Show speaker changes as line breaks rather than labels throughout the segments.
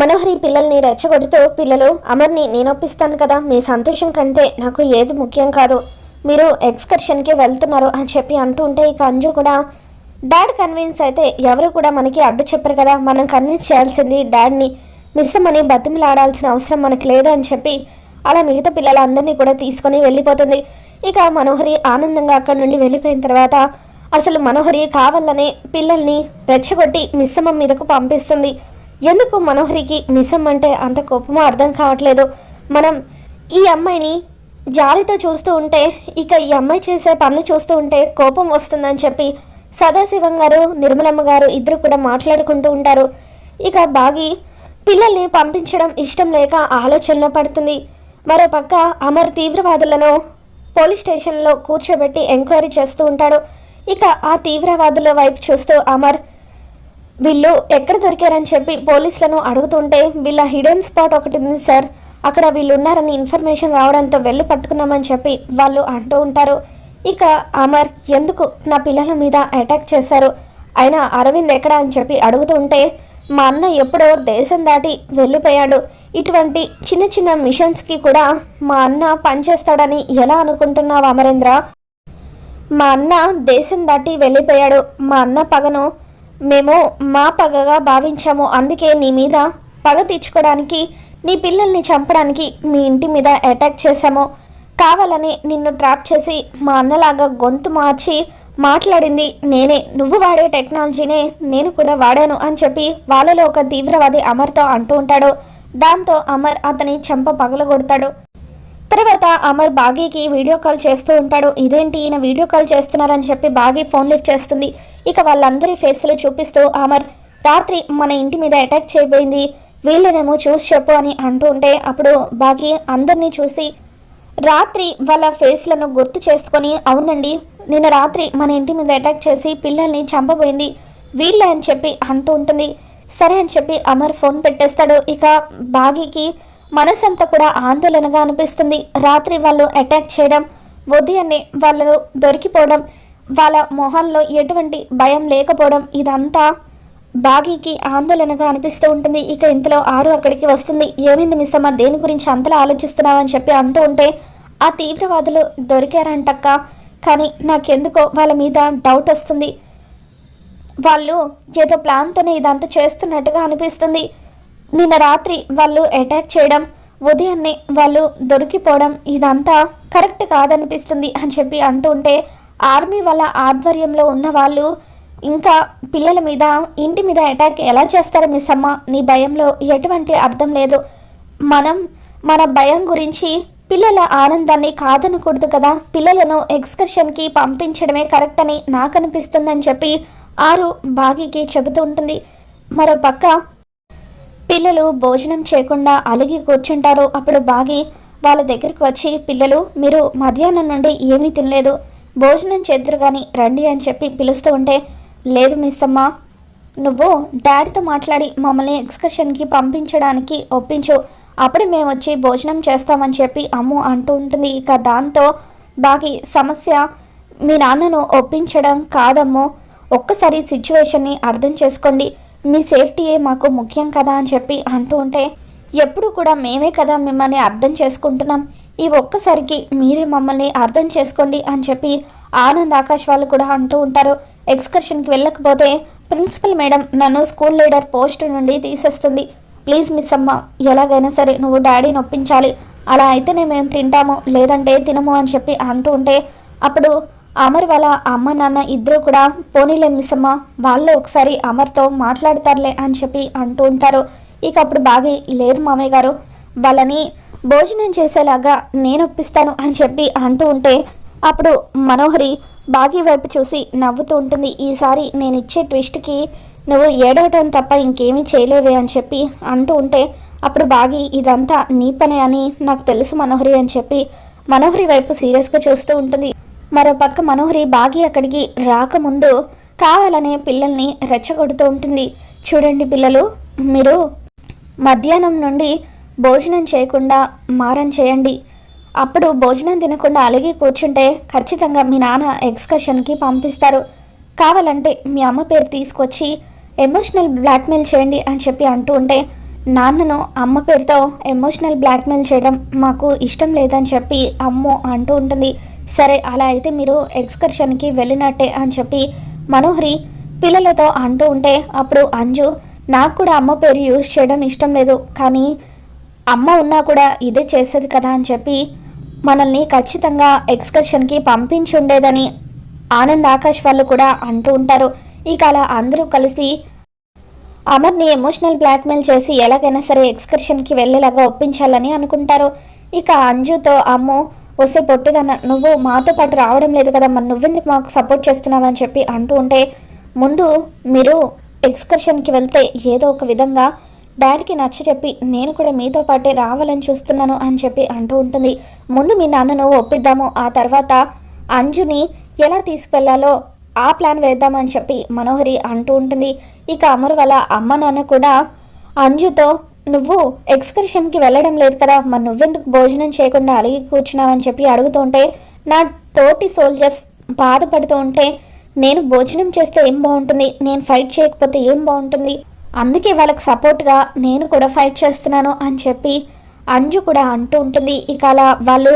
మనోహరి పిల్లల్ని రెచ్చగొడుతూ పిల్లలు అమర్ని నేను ఒప్పిస్తాను కదా మీ సంతోషం కంటే నాకు ఏది ముఖ్యం కాదు. మీరు ఎక్స్కర్షన్కి వెళ్తున్నారు అని చెప్పి అంటూ ఉంటే ఇక అంజు కూడా డాడ్ కన్విన్స్ అయితే ఎవరు కూడా మనకి అడ్డు చెప్పరు కదా మనం కన్విన్స్ చేయాల్సింది డాడ్ని. మిస్సమని బతిమిలాడాల్సిన అవసరం మనకి లేదు అని చెప్పి అలా మిగతా పిల్లలందరినీ కూడా తీసుకొని వెళ్ళిపోతుంది. ఇక మనోహరి ఆనందంగా అక్కడి నుండి వెళ్ళిపోయిన తర్వాత అసలు మనోహరి కావాలనే పిల్లల్ని రెచ్చగొట్టి మిస్సమ్మ మీదకు పంపిస్తుంది. ఎందుకు మనోహరికి నిజం అంటే అంత కోపమో అర్థం కావట్లేదు. మనం ఈ అమ్మాయిని జాలితో చూస్తూ ఉంటే ఇక ఈ అమ్మాయి చేసే పనులు చూస్తూ ఉంటే కోపం వస్తుందని చెప్పి సదాశివం గారు నిర్మలమ్మ గారు ఇద్దరు కూడా మాట్లాడుకుంటూ ఉంటారు. ఇక బాగి పిల్లల్ని పంపించడం ఇష్టం లేక ఆలోచనలో పడుతుంది. మరోపక్క అమర్ తీవ్రవాదులను పోలీస్ స్టేషన్లో కూర్చోబెట్టి ఎంక్వైరీ చేస్తూ ఉంటాడు. ఇక ఆ తీవ్రవాదుల వైపు చూస్తూ అమర్ వీళ్ళు ఎక్కడ దొరికారని చెప్పి పోలీసులను అడుగుతుంటే వీళ్ళ హిడెన్ స్పాట్ ఒకటి ఉంది సార్. అక్కడ వీళ్ళు ఉన్నారని ఇన్ఫర్మేషన్ రావడంతో వెళ్ళి పట్టుకున్నామని చెప్పి వాళ్ళు అంటూ ఉంటారు. ఇక అమర్ ఎందుకు నా పిల్లల మీద అటాక్ చేశారు? అయినా అరవింద్ ఎక్కడ? అని చెప్పి అడుగుతుంటే మా అన్న ఎప్పుడో దేశం దాటి వెళ్ళిపోయాడు. ఇటువంటి చిన్న చిన్న మిషన్స్కి కూడా మా అన్న పనిచేస్తాడని ఎలా అనుకుంటున్నావు అమరేంద్ర? మా అన్న దేశం దాటి వెళ్ళిపోయాడు. మా అన్న పగను మేము మా పగగా భావించాము. అందుకే నీ మీద పగ తీర్చుకోవడానికి నీ పిల్లల్ని చంపడానికి మీ ఇంటి మీద అటాక్ చేశాము. కావాలని నిన్ను ట్రాప్ చేసి మా అన్నలాగా గొంతు మార్చి మాట్లాడింది నేనే. నువ్వు వాడే టెక్నాలజీనే నేను కూడా వాడాను అని చెప్పి వాళ్ళలో ఒక తీవ్రవాది అమర్తో అంటూ ఉంటాడు. దాంతో అమర్ అతని చెంప పగలగొడతాడు. తర్వాత అమర్ బాగీకి వీడియో కాల్ చేస్తూ ఉంటాడు. ఇదేంటి ఈయన వీడియో కాల్ చేస్తున్నారని చెప్పి బాగీ ఫోన్ లిఫ్ట్ చేస్తుంది. ఇక వాళ్ళందరి ఫేస్లు చూపిస్తూ అమర్ రాత్రి మన ఇంటి మీద అటాక్ చేయబోయింది. వీళ్ళనేమో చూసి చెప్పు అని అంటూ ఉంటే అప్పుడు బాగీ అందరినీ చూసి రాత్రి వాళ్ళ ఫేస్లను గుర్తు చేసుకొని అవునండి నిన్న రాత్రి మన ఇంటి మీద అటాక్ చేసి పిల్లల్ని చంపబోయింది. వీళ్ళే అని చెప్పి అంటూ ఉంటుంది. సరే అని చెప్పి అమర్ ఫోన్ పెట్టేస్తాడు. ఇక బాగీకి మనసంతా కూడా ఆందోళనగా అనిపిస్తుంది. రాత్రి వాళ్ళు అటాక్ చేయడం ఉదయాన్నే వాళ్ళు దొరికిపోవడం వాళ్ళ మొహాల్లో ఎటువంటి భయం లేకపోవడం ఇదంతా బాగీకి ఆందోళనగా అనిపిస్తూ ఉంటుంది. ఇక ఇంతలో ఆరు అక్కడికి వస్తుంది. ఏమైంది మిస్ అమ్మ దేని గురించి అంతలా ఆలోచిస్తున్నావని చెప్పి అంటూ ఉంటే ఆ తీవ్రవాదులు దొరికారంటక్క. కానీ నాకెందుకో వాళ్ళ మీద డౌట్ వస్తుంది. వాళ్ళు ఏదో ప్లాన్తోనే ఇదంతా చేస్తున్నట్టుగా అనిపిస్తుంది. నిన్న రాత్రి వాళ్ళు అటాక్ చేయడం ఉదయాన్నే వాళ్ళు దొరికిపోవడం ఇదంతా కరెక్ట్ కాదనిపిస్తుంది అని చెప్పి అంటూ ఉంటే ఆర్మీ వాళ్ళ ఆధ్వర్యంలో ఉన్న వాళ్ళు ఇంకా పిల్లల మీద ఇంటి మీద అటాక్ ఎలా చేస్తారో మిస్ అమ్మ నీ భయంలో ఎటువంటి అర్థం లేదు. మనం మన భయం గురించి పిల్లల ఆనందాన్ని కాదనకూడదు కదా. పిల్లలను ఎక్స్కర్షన్కి పంపించడమే కరెక్ట్ అని నాకు అనిపిస్తుందని చెప్పి ఆరు బాగికి చెబుతూ ఉంటుంది. మరో పక్క పిల్లలు భోజనం చేయకుండా అలిగి కూర్చుంటారు. అప్పుడు బాగి వాళ్ళ దగ్గరికి వచ్చి పిల్లలు మీరు మధ్యాహ్నం నుండి ఏమీ తినలేదు. భోజనం చేద్దరు కానీ రండి అని చెప్పి పిలుస్తూ ఉంటే లేదు మిస్ అమ్మ నువ్వు డాడీతో మాట్లాడి మమ్మల్ని ఎక్స్కర్షన్కి పంపించడానికి ఒప్పించు. అప్పుడు మేము వచ్చి భోజనం చేస్తామని చెప్పి అమ్ము అంటూ ఉంటుంది. ఇక దాంతో బాగి సమస్య మీ నాన్నను ఒప్పించడం కాదమ్మో. ఒక్కసారి సిచ్యువేషన్ని అర్థం చేసుకోండి. మీ సేఫ్టీయే మాకు ముఖ్యం కదా అని చెప్పి అంటూ ఉంటే ఎప్పుడు కూడా మేమే కదా మిమ్మల్ని అర్థం చేసుకుంటున్నాం. ఈ ఒక్కసారికి మీరే మమ్మల్ని అర్థం చేసుకోండి అని చెప్పి ఆనంద్ ఆకాష్ వాళ్ళు కూడా అంటూ ఉంటారు. ఎక్స్కర్షన్కి వెళ్ళకపోతే ప్రిన్సిపల్ మేడం నన్ను స్కూల్ లీడర్ పోస్ట్ నుండి తీసేస్తుంది. ప్లీజ్ మిస్ అమ్మ ఎలాగైనా సరే నువ్వు డాడీని ఒప్పించాలి అలా అయితేనే మేము తింటాము లేదంటే తినము అని చెప్పి అంటూ ఉంటే అప్పుడు అమర్ వాళ్ళ అమ్మ నాన్న ఇద్దరు కూడా పోనీలే మిస్సమ్మ వాళ్ళు ఒకసారి అమర్తో మాట్లాడతారులే అని చెప్పి అంటూ ఉంటారు. ఇక అప్పుడు బాగా లేదు మామయ్య గారు వాళ్ళని భోజనం చేసేలాగా నేను ఒప్పిస్తాను అని చెప్పి అంటూ ఉంటే అప్పుడు మనోహరి బాగి వైపు చూసి నవ్వుతూ ఉంటుంది. ఈసారి నేను ఇచ్చే ట్విస్ట్కి నువ్వు ఏడవటం తప్ప ఇంకేమీ చేయలేవే అని చెప్పి అంటూ ఉంటే అప్పుడు బాగి ఇదంతా నీ పనే అని నాకు తెలుసు మనోహరి అని చెప్పి మనోహరి వైపు సీరియస్గా చూస్తూ ఉంటుంది. మరో పక్క మనోహరి బాగి అక్కడికి రాకముందు కావాలనే పిల్లల్ని రెచ్చగొడుతూ ఉంటుంది. చూడండి పిల్లలు మీరు మధ్యాహ్నం నుండి భోజనం చేయకుండా మారం చేయండి. అప్పుడు భోజనం తినకుండా అలిగి కూర్చుంటే ఖచ్చితంగా మీ నాన్న ఎక్స్కర్షన్కి పంపిస్తారు. కావాలంటే మీ అమ్మ పేరు తీసుకొచ్చి ఎమోషనల్ బ్లాక్మెయిల్ చేయండి అని చెప్పి అంటూ ఉంటే నాన్నను అమ్మ పేరుతో ఎమోషనల్ బ్లాక్మెయిల్ చేయడం మాకు ఇష్టం లేదని చెప్పి అమ్మో అంటూ ఉంటుంది. సరే అలా అయితే మీరు ఎక్స్కర్షన్కి వెళ్ళినట్టే అని చెప్పి మనోహరి పిల్లలతో అంటూ ఉంటే అప్పుడు అంజు నాకు కూడా అమ్మ పేరు యూజ్ చేయడం ఇష్టం లేదు కానీ అమ్మ ఉన్నా కూడా ఇదే చేసేది కదా అని చెప్పి మనల్ని ఖచ్చితంగా ఎక్స్కర్షన్కి పంపించి ఉండేదని ఆనంద్ ఆకాష్ వాళ్ళు కూడా అంటూ ఉంటారు. ఇక అలా అందరూ కలిసి అమర్ని ఎమోషనల్ బ్లాక్మెయిల్ చేసి ఎలాగైనా సరే ఎక్స్కర్షన్కి వెళ్ళేలాగా ఒప్పించాలని అనుకుంటారు. ఇక అంజుతో అమ్ము వస్తే పొట్టిదన్న నువ్వు మాతో పాటు రావడం లేదు కదా మరి నువ్వెందుకు మాకు సపోర్ట్ చేస్తున్నావు అని చెప్పి అంటూ ఉంటే ముందు మీరు ఎక్స్కర్షన్కి వెళ్తే ఏదో ఒక విధంగా డాడీకి నచ్చ చెప్పి నేను కూడా మీతో పాటే రావాలని చూస్తున్నాను అని చెప్పి అంటూ ఉంటుంది. ముందు మీ నాన్నను ఒప్పిద్దాము ఆ తర్వాత అంజుని ఎలా తీసుకెళ్ళాలో ఆ ప్లాన్ వేద్దామని చెప్పి మనోహరి అంటూ ఉంటుంది. ఇక అమరు వల్ల అమ్మ నాన్న కూడా అంజుతో నువ్వు ఎక్స్కర్షన్కి వెళ్ళడం లేదు కదా మరి నువ్వెందుకు భోజనం చేయకుండా అలిగి కూర్చున్నావని చెప్పి అడుగుతూ ఉంటే నా తోటి సోల్జర్స్ బాధపడుతూ ఉంటే నేను భోజనం చేస్తే ఏం బాగుంటుంది? నేను ఫైట్ చేయకపోతే ఏం బాగుంటుంది? అందుకే వాళ్ళకి సపోర్ట్గా నేను కూడా ఫైట్ చేస్తున్నాను అని చెప్పి అంజు కూడా అంటూ ఉంటుంది. ఇక అలా వాళ్ళు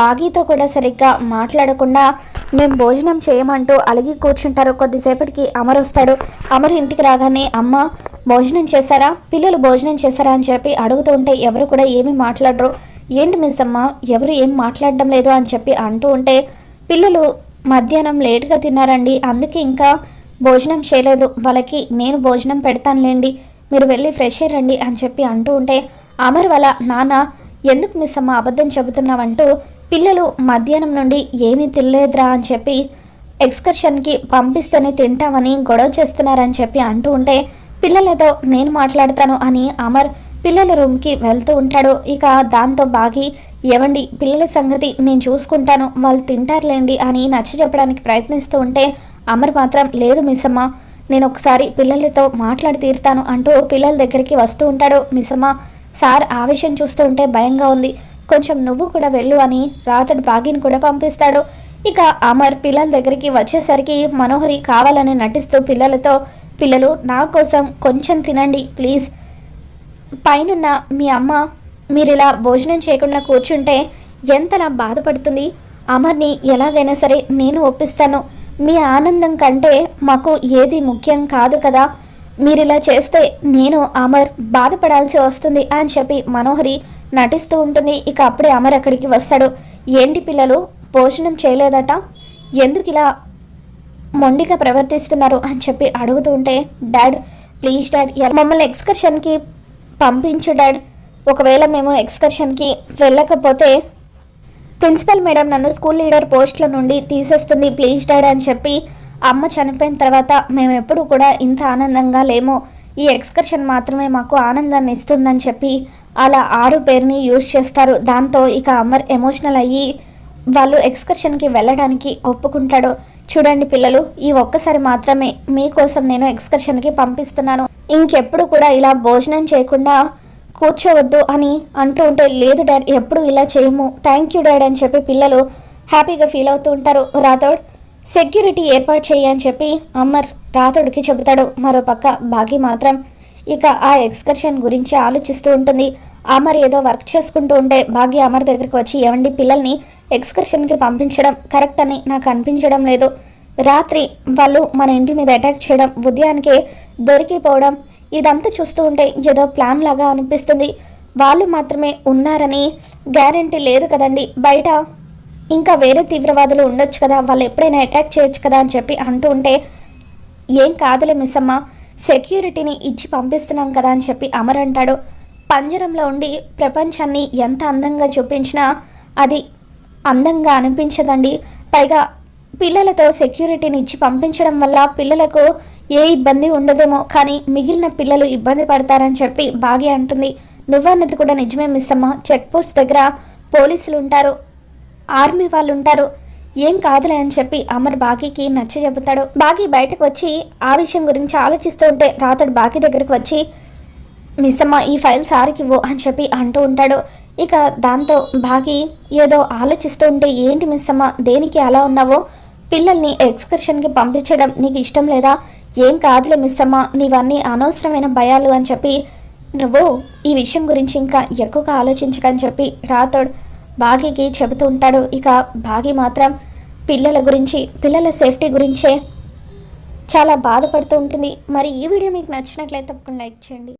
బాగీతో కూడా సరిగ్గా మాట్లాడకుండా మేము భోజనం చేయమంటూ అలిగి కూర్చుంటారు. కొద్దిసేపటికి అమర్ వస్తాడు అమర్ ఇంటికి రాగానే అమ్మ భోజనం చేశారా? పిల్లలు భోజనం చేశారా అని చెప్పి అడుగుతూ ఉంటే ఎవరు కూడా ఏమీ మాట్లాడరు. ఏంటి మిస్ అమ్మ? ఎవరు ఏం మాట్లాడడం లేదు అని చెప్పి అంటూ ఉంటే పిల్లలు మధ్యాహ్నం లేట్గా తిన్నారండి. అందుకే ఇంకా భోజనం చేయలేదు. వాళ్ళకి నేను భోజనం పెడతానులేండి. మీరు వెళ్ళి ఫ్రెష్ అయ్యండి అని చెప్పి అంటూ ఉంటే అమర్ వాళ్ళ నాన్న ఎందుకు మిస్ అమ్మ అబద్ధం చెబుతున్నావంటూ పిల్లలు మధ్యాహ్నం నుండి ఏమీ తినలేదురా అని చెప్పి ఎక్స్కర్షన్కి పంపిస్తేనే తింటామని గొడవ చేస్తున్నారని చెప్పి అంటూ ఉంటే పిల్లలతో నేను మాట్లాడతాను అని అమర్ పిల్లల రూమ్కి వెళ్తూ ఉంటాడు. ఇక దాంతో బాగి ఎవండి పిల్లల సంగతి నేను చూసుకుంటాను. వాళ్ళు తింటారులేండి అని నచ్చ చెప్పడానికి ప్రయత్నిస్తూ ఉంటే అమర్ మాత్రం లేదు మిస్సమ్మ నేను ఒకసారి పిల్లలతో మాట్లాడి తీరుతాను అంటూ పిల్లల దగ్గరికి వస్తూ ఉంటాడు. మిస్సమ్మ సార్ ఆవేశం చూస్తూ ఉంటే భయంగా ఉంది. కొంచెం నువ్వు కూడా వెళ్ళు అని రాతడు బాగిని కూడా పంపిస్తాడు. ఇక అమర్ పిల్లల దగ్గరికి వచ్చేసరికి మనోహరి కావాలని నటిస్తూ పిల్లలతో పిల్లలు నా కోసం కొంచెం తినండి ప్లీజ్. పైనున్న మీ అమ్మ మీరు ఇలా భోజనం చేయకుండా కూర్చుంటే ఎంతలా బాధపడుతుంది? అమర్ని ఎలాగైనా సరే నేను ఒప్పిస్తాను. మీ ఆనందం కంటే మాకు ఏది ముఖ్యం కాదు కదా. మీరు ఇలా చేస్తే నేను అమర్ బాధపడాల్సి వస్తుంది అని చెప్పి మనోహరి నటిస్తూ ఉంటుంది. ఇక అప్పుడే అమర్ అక్కడికి వస్తాడు. ఏంటి పిల్లలు భోజనం చేయలేదట? ఎందుకు ఇలా మొండిగా ప్రవర్తిస్తున్నారు అని చెప్పి అడుగుతూ ఉంటే డాడ్ ప్లీజ్ డాడ్ మమ్మల్ని ఎక్స్కర్షన్కి పంపించు డాడ్. ఒకవేళ మేము ఎక్స్కర్షన్కి వెళ్ళకపోతే ప్రిన్సిపల్ మేడం నన్ను స్కూల్ లీడర్ పోస్ట్ల నుండి తీసేస్తుంది ప్లీజ్ డాడ్ అని చెప్పి అమ్మ చనిపోయిన తర్వాత మేము ఎప్పుడు కూడా ఇంత ఆనందంగా లేము. ఈ ఎక్స్కర్షన్ మాత్రమే మాకు ఆనందాన్ని ఇస్తుందని చెప్పి అలా ఆరు పేరుని యూజ్ చేస్తారు. దాంతో ఇక అమర్ ఎమోషనల్ అయ్యి వాళ్ళు ఎక్స్కర్షన్కి వెళ్ళడానికి ఒప్పుకుంటాడు. చూడండి పిల్లలు ఈ ఒక్కసారి మాత్రమే మీకోసం నేను ఎక్స్కర్షన్కి పంపిస్తున్నాను. ఇంకెప్పుడు కూడా ఇలా భోజనం చేయకుండా కూర్చోవద్దు అని అంటూ ఉంటే లేదు డాడ్ ఎప్పుడు ఇలా చేయము. థ్యాంక్ యూ డాడ్ అని చెప్పి పిల్లలు హ్యాపీగా ఫీల్ అవుతూ ఉంటారు. రాథోడ్ సెక్యూరిటీ ఏర్పాటు చేయి అని చెప్పి అమర్ రాథోడ్కి చెబుతాడు. మరోపక్క బాగి మాత్రం ఇక ఆ ఎక్స్కర్షన్ గురించి ఆలోచిస్తూ ఉంటుంది. అమర్ ఏదో వర్క్ చేసుకుంటూ ఉంటే భాగ్య అమర్ దగ్గరికి వచ్చి ఏమండి పిల్లల్ని ఎక్స్కర్షన్కి పంపించడం కరెక్ట్ అని నాకు అనిపించడం లేదు. రాత్రి వాళ్ళు మన ఇంటి మీద అటాక్ చేయడం ఉదయానికే దొరికిపోవడం ఇదంతా చూస్తూ ఉంటే ఏదో ప్లాన్ లాగా అనిపిస్తుంది. వాళ్ళు మాత్రమే ఉన్నారని గ్యారంటీ లేదు కదండి. బయట ఇంకా వేరే తీవ్రవాదులు ఉండొచ్చు కదా వాళ్ళు ఎప్పుడైనా అటాక్ చేయొచ్చు కదా అని చెప్పి అంటూ ఉంటే ఏం కాదులే మిస్ అమ్మ సెక్యూరిటీని ఇచ్చి పంపిస్తున్నాం కదా అని చెప్పి అమర్ అంటాడు. పంజరంలో ఉండి ప్రపంచాన్ని ఎంత అందంగా చూపించినా అది అందంగా అనిపించదండి. పైగా పిల్లలతో సెక్యూరిటీని ఇచ్చి పంపించడం వల్ల పిల్లలకు ఏ ఇబ్బంది ఉండదేమో కానీ మిగిలిన పిల్లలు ఇబ్బంది పడతారని చెప్పి బాగి అంటుంది. నువ్వన్నది కూడా నిజమే మిస్ చెక్ పోస్ట్ దగ్గర పోలీసులు ఉంటారు ఆర్మీ వాళ్ళు ఉంటారు ఏం కాదులే అని చెప్పి అమర్ బాగీకి నచ్చ చెబుతాడు బాగీ బయటకు వచ్చి ఆ విషయం గురించి ఆలోచిస్తూ ఉంటే రాతడు బాగీ దగ్గరకు వచ్చి మిస్ అమ్మ ఈ ఫైల్ సార్కి ఇవ్వు అని చెప్పి అంటూ ఉంటాడు. ఇక దాంతో బాగి ఏదో ఆలోచిస్తూ ఉంటే ఏంటి మిస్ అమ్మ దేనికి అలా ఉన్నావో? పిల్లల్ని ఎక్స్కర్షన్కి పంపించడం నీకు ఇష్టం లేదా? ఏం కాదులే మిస్ అమ్మ నీవన్నీ అనవసరమైన భయాలు అని చెప్పి నువ్వు ఈ విషయం గురించి ఇంకా ఎక్కువగా ఆలోచించకని చెప్పి రాథోడ్ బాగీకి చెబుతూ ఉంటాడు. ఇక బాగి మాత్రం పిల్లల గురించి పిల్లల సేఫ్టీ గురించే చాలా బాధపడుతూ ఉంటుంది. మరి ఈ వీడియో మీకు నచ్చినట్లయితే తప్పకుండా లైక్ చేయండి.